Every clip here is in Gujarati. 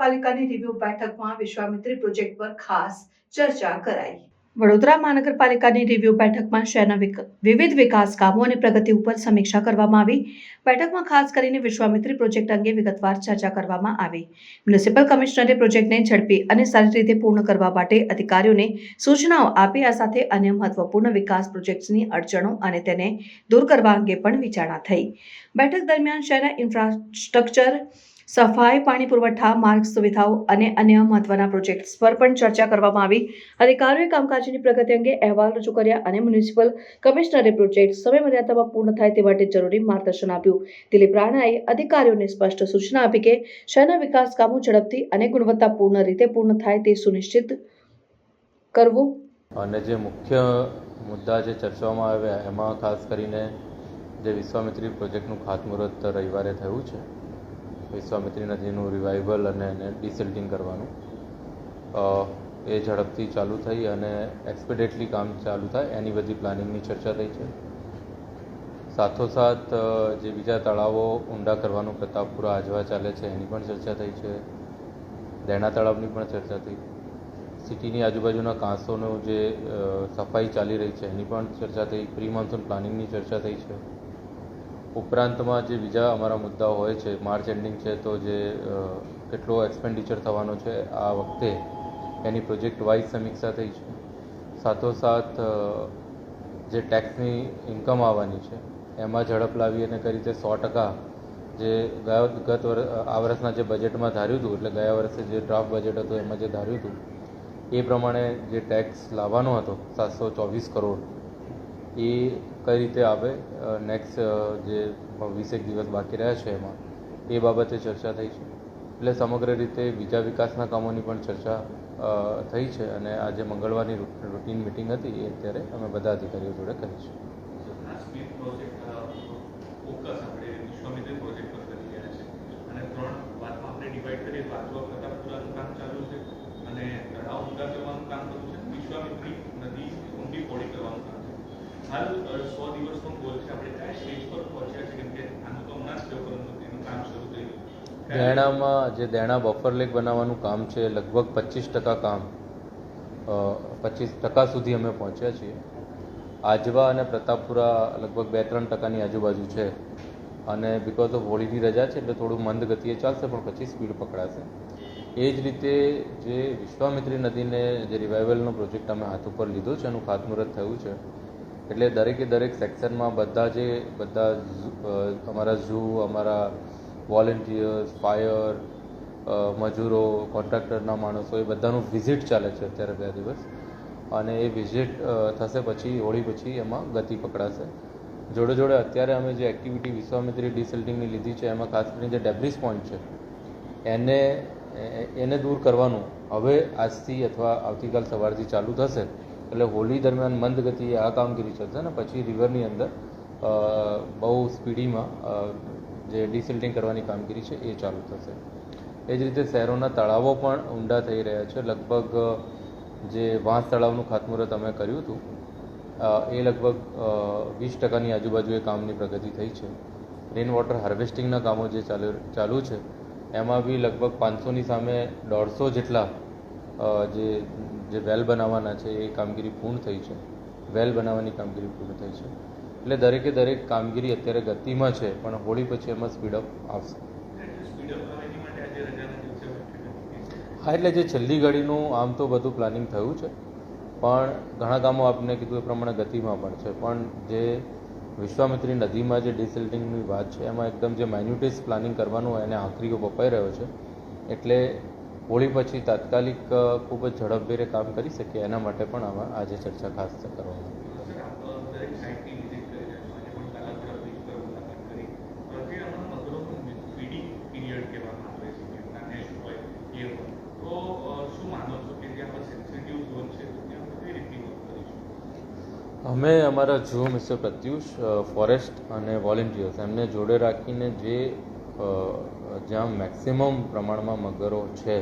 મહાનગરપાલિકાની રિવ્યુ બેઠકમાં વિશ્વામિત્રી પ્રોજેક્ટ પર ખાસ ચર્ચા કરાઈ. વડોદરા મહાનગરપાલિકાની રિવ્યુ બેઠકમાં શહેરના વિવિધ વિકાસ કામો અને પ્રગતિ ઉપર સમીક્ષા કરવામાં આવી. બેઠકમાં ખાસ કરીને વિશ્વામિત્રી પ્રોજેક્ટ અંગે વિગતવાર ચર્ચા કરવામાં આવી. મ્યુનિસિપલ કમિશનરે પ્રોજેક્ટને ઝડપી અને સારી રીતે પૂર્ણ કરવા માટે અધિકારીઓને સૂચનાઓ આપી, આ સાથે અન્ય મહત્વપૂર્ણ વિકાસ પ્રોજેક્ટ્સની અડચણો અને તેને દૂર કરવા અંગે પણ વિચારણા થઈ. બેઠક દરમિયાન શહેરના ઇન્ફ્રાસ્ટ્રક્ચર સફાઈ, પાણી પુરવઠા, માર્ગ સુવિધાઓ અને અન્ય મહત્વના પ્રોજેક્ટ્સ પર પણ ચર્ચા કરવામાં આવી. અધિકારીઓએ કામકાજની પ્રગતિ અંગે અહેવાલ રજૂ કર્યા અને મ્યુનિસિપલ કમિશનરે પ્રોજેક્ટ સમયમર્યાદામાં પૂર્ણ થાય તે માટે જરૂરી માર્ગદર્શન આપ્યું. દિલીપ રાણાએ અધિકારીઓને સ્પષ્ટ સૂચના આપી કે, શહેરના વિકાસ કામો ઝડપથી અને ગુણવત્તાપૂર્ણ રીતે પૂર્ણ થાય તે સુનિશ્ચિત કરવું. અને જે મુખ્ય મુદ્દા જે ચર્ચવામાં આવ્યા, એમાં ખાસ કરીને જે વિશ્વામિત્રી પ્રોજેક્ટનું ખાતમુહૂર્ત રવિવારે થયું છે વિશ્વામિત્રી નદીનું રિવાઇવલ અને એને ડિસિલ્ટિંગ કરવાનું. એ ઝડપથી ચાલુ થઈ અને એક્સપેડેટલી કામ ચાલુ થાય. એની બધી પ્લાનિંગની ચર્ચા થઈ છે. સાથોસાથ જે બીજા તળાવો ઊંડા કરવાનું પ્રતાપપુરા આજવા ચાલે છે, એની પણ ચર્ચા થઈ છે. દેણા તળાવની પણ ચર્ચા થઈ. સિટીની આજુબાજુના કાંસોનું જે સફાઈ ચાલી રહી છે, એની પણ ચર્ચા થઈ. પ્રી મોન્સૂન પ્લાનિંગની ચર્ચા થઈ છે. ઉપરાંતમાં જે બીજા અમારા મુદ્દાઓ હોય છે માર્ચ એન્ડિંગ છે, તો જે કેટલો એક્સપેન્ડિચર થવાનો છે આ વખતે, એની પ્રોજેક્ટ વાઇઝ સમીક્ષા થઈ છે. સાથોસાથ જે ટેક્સની ઇન્કમ આવવાની છે, એમાં ઝડપ લાવી અને કઈ રીતે સો ટકા જે ગયા ગત વર્ષ આ વર્ષના જે બજેટમાં ધાર્યું હતું, એટલે ગયા વર્ષે જે ડ્રાફ્ટ બજેટ હતું, એમાં જે ધાર્યું હતું, એ પ્રમાણે જે ટેક્સ લાવવાનો હતો, સાતસો ચોવીસ કરોડ એ કઈ રીતે આવે નેક્સ્ટ જે વીસેક દિવસ બાકી રહ્યા છે એમાં, એ બાબતે ચર્ચા થઈ છે. એટલે સમગ્ર રીતે બીજા વિકાસના કામોની પણ ચર્ચા થઈ છે અને આજે મંગળવારની રૂટીન મિટિંગ હતી એ અત્યારે અમે બધા અધિકારીઓ જોડે કરી છે. ત્રણ વાતમાં આપણે ડિવાઈડ કરીએ આજવા પ્રતાપપુરાનું કામ ચાલુ છે અને તળાવ ઊંડા કરવાનું કામ ચાલુ છે વિશ્વામિત્રી નદી ઊંડી પહોળી કરવાનું કામ છે હાલ સો દિવસનો ગોલ છે. આપણે કયા સ્ટેજ પર પહોંચ્યા છે કેમ કે આનું તો હમણાં જ પરંતુ એનું કામ શરૂ થઈ ગયું. દેણામાં જે દેણા બફર લેક બનાવવાનું કામ છે, લગભગ પચીસ ટકા કામ પચીસ ટકા સુધી અમે પહોંચ્યા છીએ. આજવા અને પ્રતાપપુરા લગભગ બે ત્રણ ટકાની આજુબાજુ છે. અને બિકોઝ ઓફ હોળીની રજા છે, એટલે થોડું મંદ ગતિએ ચાલશે, પણ પછી સ્પીડ પકડાશે. એ જ રીતે જે વિશ્વામિત્રી નદીને જે રિવાઇવલનો પ્રોજેક્ટ અમે હાથ ઉપર લીધો છે, એનું ખાતમુહૂર્ત થયું છે. એટલે દરેકે દરેક સેક્શનમાં બધા જે બધા અમારા ઝૂ, અમારા વોલેન્ટિયર્સ, ફાયર મજૂરો, કોન્ટ્રાક્ટરના માણસો એ બધાનું વિઝિટ ચાલે છે અત્યારે બે દિવસ. અને એ વિઝિટ થશે પછી, હોળી પછી એમાં ગતિ પકડાશે. જોડે જોડે અત્યારે અમે જે એક્ટિવિટી વિશ્વામિત્રી ડિસલ્ટિંગની લીધી છે, એમાં ખાસ કરીને જે ડેબ્રિસ પોઈન્ટ છે, એને એને દૂર કરવાનું હવે આજથી અથવા આવતીકાલ સવારથી ચાલુ થશે. એટલે હોળી દરમિયાન મંદ ગતિએ આ કામગીરી થશે અને પછી રિવરની અંદર બહુ સ્પીડીમાં જે ડિસિલ્ટિંગ કરવાની કામગીરી છે એ ચાલુ થશે. એ જ રીતે શહેરોના તળાવો પણ ઊંડા થઈ રહ્યા છે. લગભગ, જે વાંસ તળાવનું ખાતમુહૂર્ત અમે કર્યું હતું એ લગભગ વીસ ટકાની આજુબાજુ એ કામની પ્રગતિ થઈ છે. રેન વોટર હાર્વેસ્ટિંગના કામો જે ચાલુ ચાલુ છે, એમાં બી લગભગ પાંચસોની સામે દોઢસો જેટલા જે જે વેલ બનાવવાના છે એ કામગીરી પૂર્ણ થઈ છે. વેલ બનાવવાની કામગીરી પૂર્ણ થઈ છે. એટલે દરેકે દરેક કામગીરી અત્યારે ગતિમાં છે પણ હોળી પછી એમાં સ્પીડઅપ આવશે. હા એટલે જે છેલ્લી ઘડીનું આમ તો બધું પ્લાનિંગ થયું છે પણ ઘણા કામો આપને કીધું એ પ્રમાણે ગતિમાં પણ છે. પણ જે વિશ્વામિત્રી નદીમાં જે ડિસિલ્ટિંગની વાત છે એમાં એકદમ જે માઇન્યુટિસ પ્લાનિંગ કરવાનું હોય એને આખરીઓ બપાઈ રહ્યો છે એટલે હોળી પછી તાત્કાલિક ખૂબ જ ઝડપભેરે કામ કરી શકીએ, એના માટે પણ આમાં આજે ચર્ચા ખાસ કરવામાં અમે અમારા જુઓ મિસ્ટર પ્રત્યુષ ફોરેસ્ટ અને વોલેન્ટિયર્સ, એમને જોડે રાખીને જે જ્યાં મેક્સિમમ પ્રમાણમાં મગરો છે.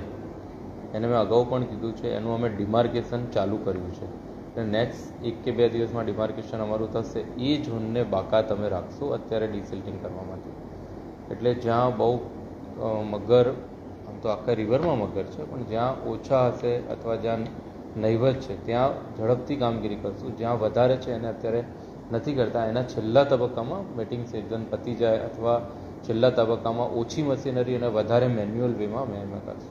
એને મેં અગાઉ પણ કીધું છે, એનું અમે ડિમાર્કેશન ચાલુ કર્યું છે. એટલે નેક્સ્ટ એક કે બે દિવસમાં ડિમાર્કેશન અમારું થશે, એ ઝોનને બાકાત અમે રાખશું અત્યારે ડિસિલ્ટિંગ કરવા માટે. એટલે જ્યાં બહુ મગર, આમ તો આખા રિવરમાં મગર છે, પણ જ્યાં ઓછા હશે અથવા જ્યાં નહીવત છે, ત્યાં ઝડપથી કામગીરી કરશું. જ્યાં વધારે છે, એને અત્યારે નથી કરતા. એના છેલ્લા તબક્કામાં મિટિંગ સેશન પતી જાય અથવા છેલ્લા તબક્કામાં ઓછી મશીનરી અને વધારે મેન્યુઅલ વેમાં મહેનત કરશે